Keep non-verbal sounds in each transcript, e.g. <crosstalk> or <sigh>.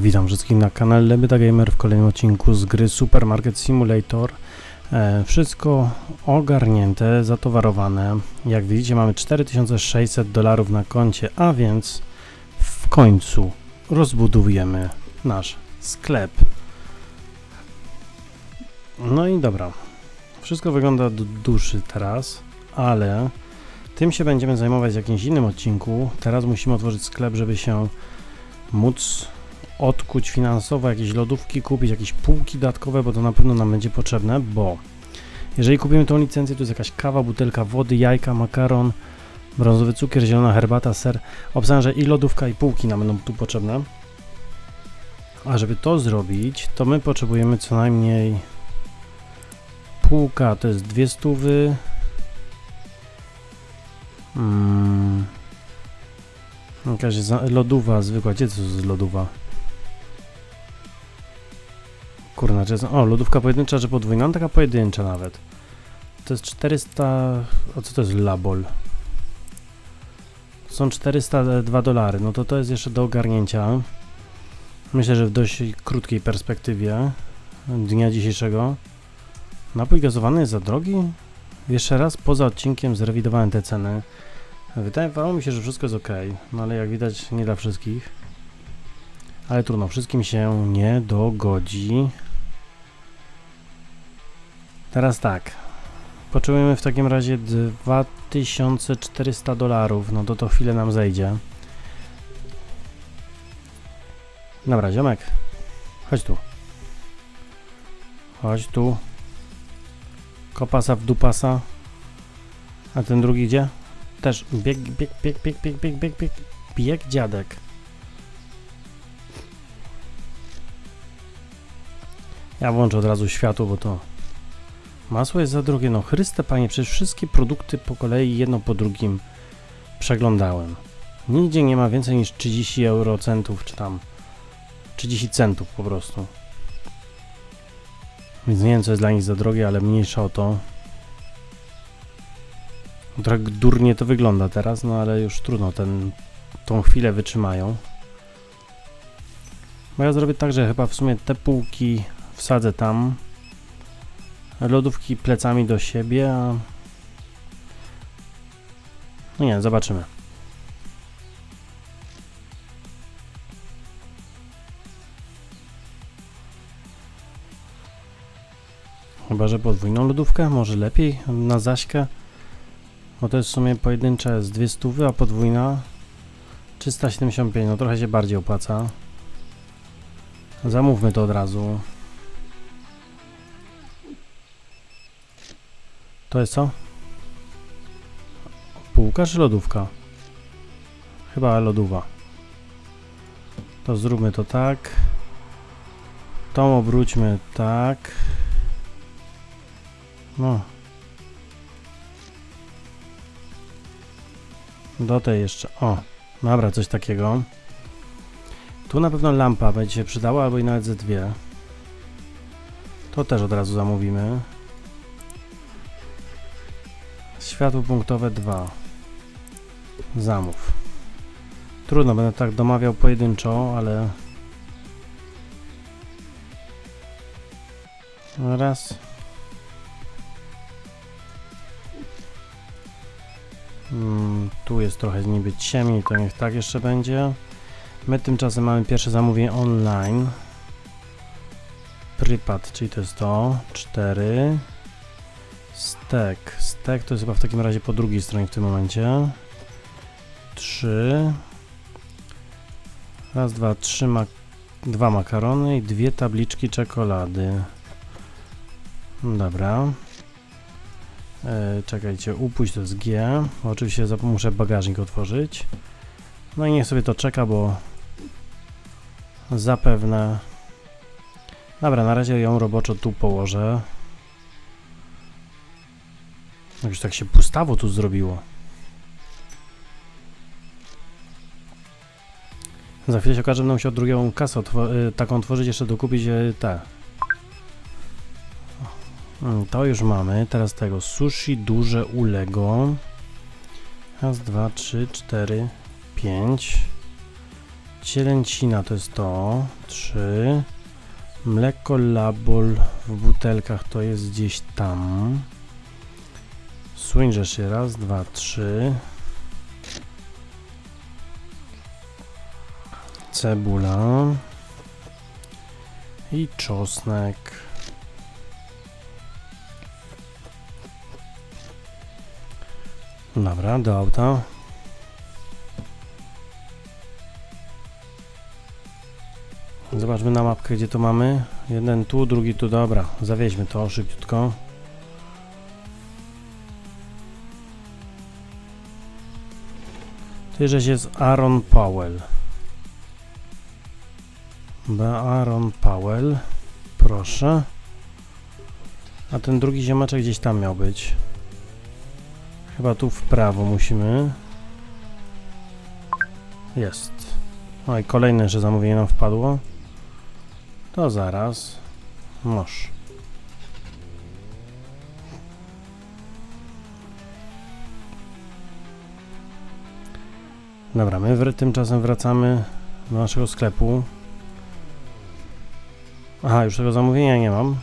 Witam wszystkich na kanale Lebeda Gamer w kolejnym odcinku z gry Supermarket Simulator. E, wszystko ogarnięte, zatowarowane. Jak widzicie mamy 4600 dolarów na koncie, a więc w końcu rozbudujemy nasz sklep. No i dobra. Wszystko wygląda do duszy teraz, ale tym się będziemy zajmować w jakimś innym odcinku. Teraz musimy otworzyć sklep, żeby się móc odkuć finansowo, jakieś lodówki kupić, jakieś półki dodatkowe, bo to na pewno nam będzie potrzebne, bo jeżeli kupimy tą licencję, to jest jakaś kawa, butelka wody, jajka, makaron, brązowy cukier, zielona herbata, ser. Obstawiam, że i lodówka, i półki nam będą tu potrzebne. A żeby to zrobić, to my potrzebujemy co najmniej półka, to jest dwie stówy. Mm. Jakaś lodowa zwykła, gdzie to jest lodowa? Kurna, czy jest... O, lodówka pojedyncza, czy podwójna? No, taka pojedyncza nawet. To jest 400... O, co to jest labol? Są 402 dolary, no to to jest jeszcze do ogarnięcia. Myślę, że w dość krótkiej perspektywie dnia dzisiejszego. Napój gazowany jest za drogi? Jeszcze raz, poza odcinkiem zrewidowałem te ceny. Wydawało mi się, że wszystko jest ok, no ale jak widać nie dla wszystkich. Ale trudno, wszystkim się nie dogodzi. Teraz tak. Potrzebujemy w takim razie 2400 dolarów, no to to chwilę nam zejdzie. Dobra, ziomek. Chodź tu. Chodź tu. Kopasa w dupasa. A ten drugi gdzie? Też bieg, bieg, bieg, bieg, bieg, bieg, bieg, bieg. Bieg dziadek. Ja włączę od razu światło, bo to masło jest za drogie. No Chryste Panie, przecież wszystkie produkty po kolei jedno po drugim przeglądałem. Nigdzie nie ma więcej niż 30 eurocentów, czy tam 30 centów po prostu. Więc nie wiem, co jest dla nich za drogie, ale mniejsza o to. Trochę durnie to wygląda teraz, no ale już trudno, ten, tą chwilę wytrzymają. Bo ja zrobię tak, że chyba w sumie te półki wsadzę tam. Lodówki plecami do siebie, a... No nie, zobaczymy. Chyba, że podwójną lodówkę, może lepiej na Zaśkę. Bo to jest w sumie pojedyncze z dwie stówy, a podwójna 375, no trochę się bardziej opłaca. Zamówmy to od razu. To jest co? Półka czy lodówka? Chyba lodowa. To zróbmy to tak. Tą obróćmy tak. No. Do tej jeszcze. O, dobra, coś takiego. Tu na pewno lampa będzie się przydała, albo i nawet ze dwie. To też od razu zamówimy. Światło punktowe 2. Zamów. Trudno, będę tak domawiał pojedynczo, ale... Raz. Mm, tu jest trochę niby ciemniej, to niech tak jeszcze będzie. My tymczasem mamy pierwsze zamówienie online. Prypad, czyli to jest to. 4. Stek. Stek to jest chyba w takim razie po drugiej stronie w tym momencie. 3. Raz, dwa, trzy mak dwa makarony i dwie tabliczki czekolady. Dobra. E, czekajcie, upuść to jest G. Oczywiście muszę bagażnik otworzyć. No i niech sobie to czeka, bo zapewne. Dobra, na razie ją roboczo tu położę. Już tak się pustawo tu zrobiło. Za chwilę się okaże, że będę musiał drugą kasę y, taką otworzyć, jeszcze dokupić y, te. Mm, To już mamy. Teraz tego sushi duże u Lego. Raz, dwa, trzy, cztery, pięć. Cielęcina to jest to. 3. Mleko Labol w butelkach to jest gdzieś tam. Słyń się raz, dwa, trzy. Cebula. I czosnek. Dobra, do auta. Zobaczmy na mapkę, gdzie to mamy. Jeden tu, drugi tu. Dobra, zawieźmy to szybciutko. Tyżeś jest Aaron Powell. B. Aaron Powell. Proszę. A ten drugi ziemaczek gdzieś tam miał być. Chyba tu w prawo musimy. Jest. No i kolejne jeszcze zamówienie nam wpadło. To zaraz. Moż. Dobra, my tymczasem wracamy do naszego sklepu. Aha, już tego zamówienia nie mam.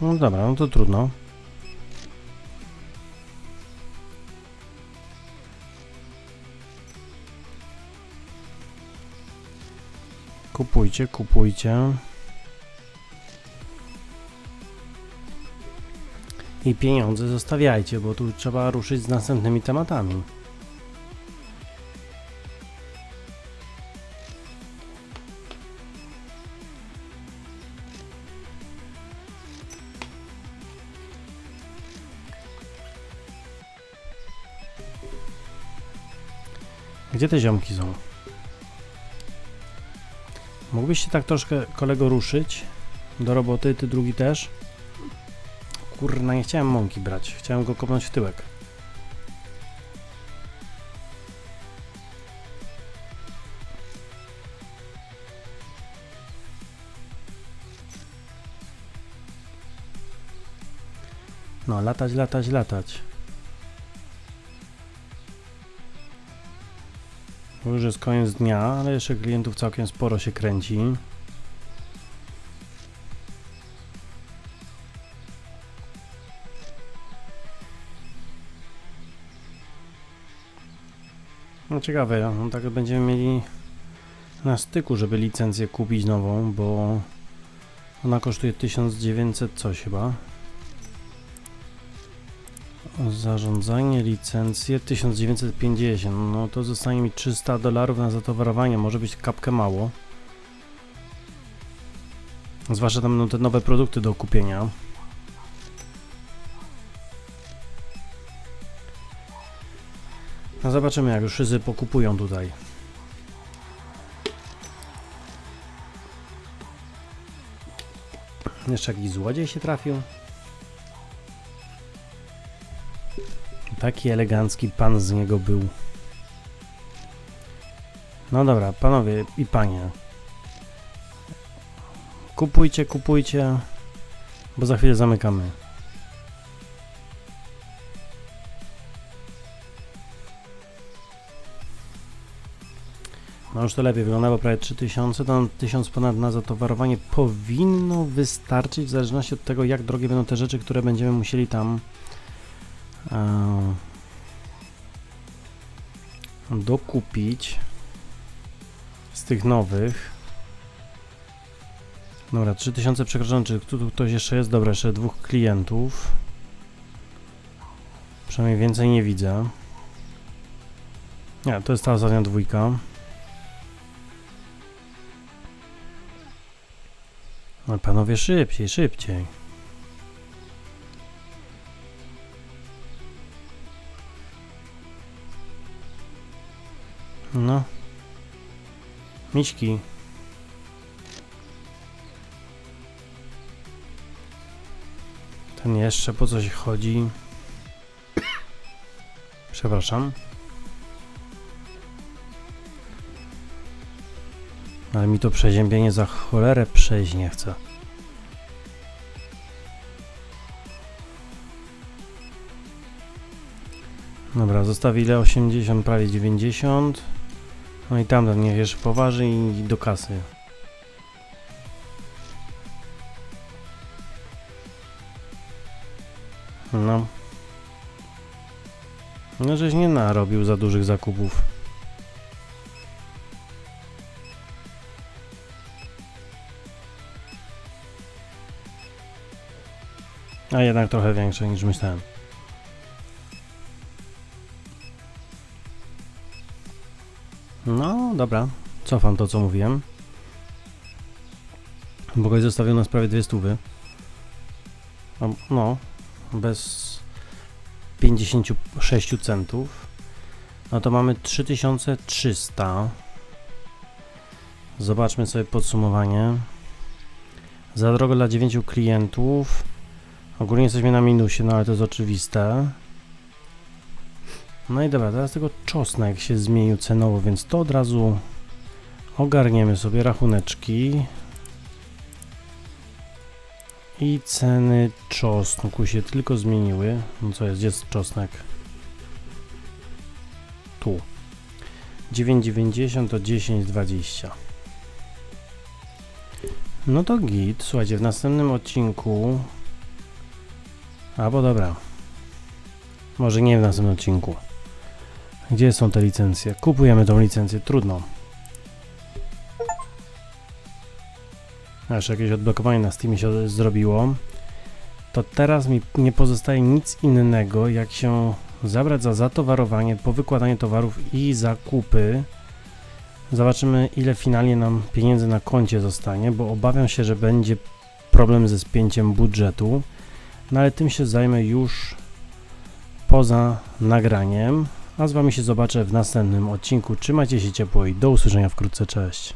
No dobra, no to trudno. Kupujcie, kupujcie. I pieniądze zostawiajcie, bo tu trzeba ruszyć z następnymi tematami. Gdzie te ziomki są? Mógłbyś się tak troszkę kolego ruszyć do roboty, ty drugi też? Kurna, nie chciałem mąki brać, chciałem go kopnąć w tyłek. No, latać, latać, latać. Już jest koniec dnia, ale jeszcze klientów całkiem sporo się kręci. No ciekawe, no tak będziemy mieli na styku, żeby licencję kupić nową, bo ona kosztuje 1900 coś chyba. Zarządzanie, licencje 1950. No to zostanie mi 300 dolarów na zatowarowanie. Może być kapkę mało. Zwłaszcza tam będą te nowe produkty do kupienia. No zobaczymy, jak już wszyscy pokupują tutaj. Jeszcze jakiś złodziej się trafił. Taki elegancki pan z niego był. No dobra, panowie i panie. Kupujcie, kupujcie, bo za chwilę zamykamy. No już to lepiej wygląda, bo prawie 3000, tam 1000 ponad na zatowarowanie powinno wystarczyć w zależności od tego, jak drogie będą te rzeczy, które będziemy musieli tam e, dokupić z tych nowych. Dobra, 3000 przekroczone, czy tu, tu ktoś jeszcze jest? Dobra, jeszcze dwóch klientów. Przynajmniej więcej nie widzę. Nie, to jest ta ostatnia dwójka. No panowie, szybciej, szybciej. No. Miśki. Ten jeszcze po coś chodzi. <coughs> Przepraszam. Ale mi to przeziębienie za cholerę przejść nie chce. Dobra, zostawi ile? 80, prawie 90. No i tamten niech jeszcze poważy i do kasy. No. No, żeś nie narobił za dużych zakupów. A jednak trochę większe niż myślałem. No, dobra. Cofam to, co mówiłem. Bo goś zostawił nas prawie dwie stówy. No, bez 56 centów. No to mamy 3300. Zobaczmy sobie podsumowanie. Za drogo dla 9 klientów. Ogólnie jesteśmy na minusie, no ale to jest oczywiste. No i dobra, teraz tego czosnek się zmienił cenowo, więc to od razu ogarniemy sobie rachuneczki. I ceny czosnku się tylko zmieniły. No co jest, jest czosnek? Tu. 9,90 to 10,20. No to git. Słuchajcie, w następnym odcinku... Albo dobra. Może nie w następnym odcinku. Gdzie są te licencje? Kupujemy tą licencję, trudno. Aż jakieś odblokowanie na Steamie się zrobiło. To teraz mi nie pozostaje nic innego, jak się zabrać za zatowarowanie, po wykładanie towarów i zakupy. Zobaczymy, ile finalnie nam pieniędzy na koncie zostanie, bo obawiam się, że będzie problem ze spięciem budżetu. No ale tym się zajmę już poza nagraniem. A z Wami się zobaczę w następnym odcinku. Trzymajcie się ciepło i do usłyszenia wkrótce. Cześć.